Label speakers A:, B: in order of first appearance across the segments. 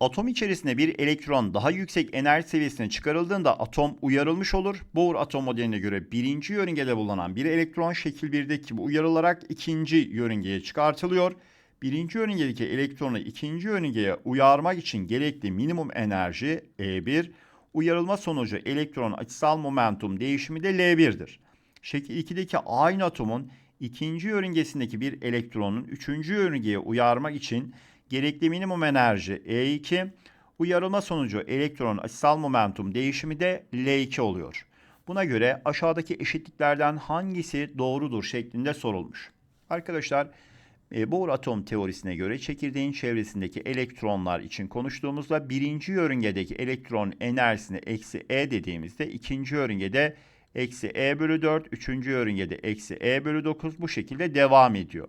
A: Atom içerisinde bir elektron daha yüksek enerji seviyesine çıkarıldığında atom uyarılmış olur. Bohr atom modeline göre birinci yörüngede bulunan bir elektron şekil 1'deki gibi uyarılarak ikinci yörüngeye çıkartılıyor. Birinci yörüngedeki elektronu ikinci yörüngeye uyarmak için gerekli minimum enerji E1, uyarılma sonucu elektron açısal momentum değişimi de L1'dir. Şekil 2'deki aynı atomun ikinci yörüngesindeki bir elektronun üçüncü yörüngeye uyarmak için gerekli minimum enerji E2, uyarılma sonucu elektron açısal momentum değişimi de L2 oluyor. Buna göre aşağıdaki eşitliklerden hangisi doğrudur şeklinde sorulmuş. Arkadaşlar e, Bohr atom teorisine göre çekirdeğin çevresindeki elektronlar için konuştuğumuzda birinci yörüngedeki elektron enerjisini eksi E dediğimizde ikinci yörüngede eksi E bölü 4, üçüncü yörüngede eksi E bölü 9 bu şekilde devam ediyor.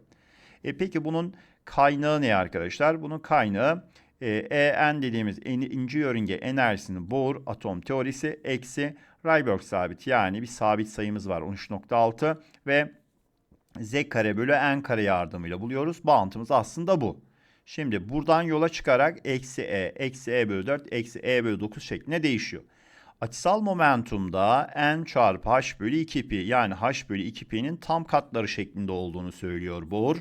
A: E peki bunun kaynağı ne arkadaşlar? Bunun kaynağı e, En dediğimiz ikinci yörünge enerjisinin Bohr atom teorisi eksi Rydberg sabiti yani bir sabit sayımız var 13.6 ve z kare bölü n kare yardımıyla buluyoruz. Bağıntımız aslında bu. Şimdi buradan yola çıkarak eksi e, eksi e bölü 4, eksi e bölü 9 şeklinde değişiyor. Açısal momentumda n çarpı h bölü 2pi yani h bölü 2pi'nin tam katları şeklinde olduğunu söylüyor Bohr.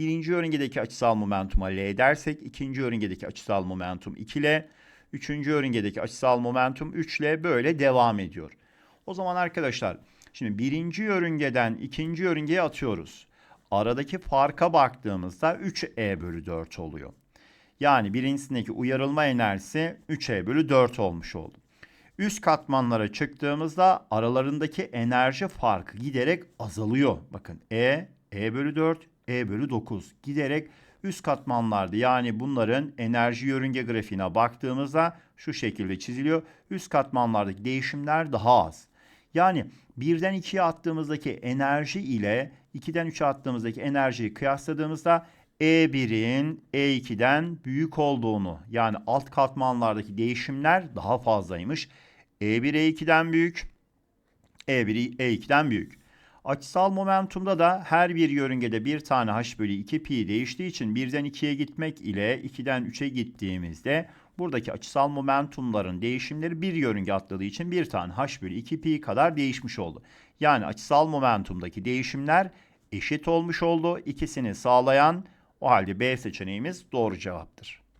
A: Birinci yörüngedeki açısal momentuma L dersek ikinci yörüngedeki açısal momentum 2L, üçüncü yörüngedeki açısal momentum 3L böyle devam ediyor. O zaman arkadaşlar Şimdi birinci yörüngeden ikinci yörüngeye atıyoruz. Aradaki farka baktığımızda 3e bölü 4 oluyor. Yani birincisindeki uyarılma enerjisi 3e bölü 4 olmuş oldu. Üst katmanlara çıktığımızda aralarındaki enerji farkı giderek azalıyor. Bakın E, E bölü 4, E bölü 9 giderek üst katmanlarda yani bunların enerji yörünge grafiğine baktığımızda şu şekilde çiziliyor. Üst katmanlardaki değişimler daha az. Yani birden 2'ye attığımızdaki enerji ile 2'den 3'e attığımızdaki enerjiyi kıyasladığımızda E1'in E2'den büyük olduğunu yani alt katmanlardaki değişimler daha fazlaymış. E1 E2'den büyük, E1 E2'den büyük. Açısal momentumda da her bir yörüngede bir tane h bölü 2 pi değiştiği için birden 2'ye gitmek ile 2'den 3'e gittiğimizde buradaki açısal momentumların değişimleri bir yörünge atladığı için bir tane h bölü 2 pi kadar değişmiş oldu. Yani açısal momentumdaki değişimler eşit olmuş oldu. İkisini sağlayan o halde B seçeneğimiz doğru cevaptır.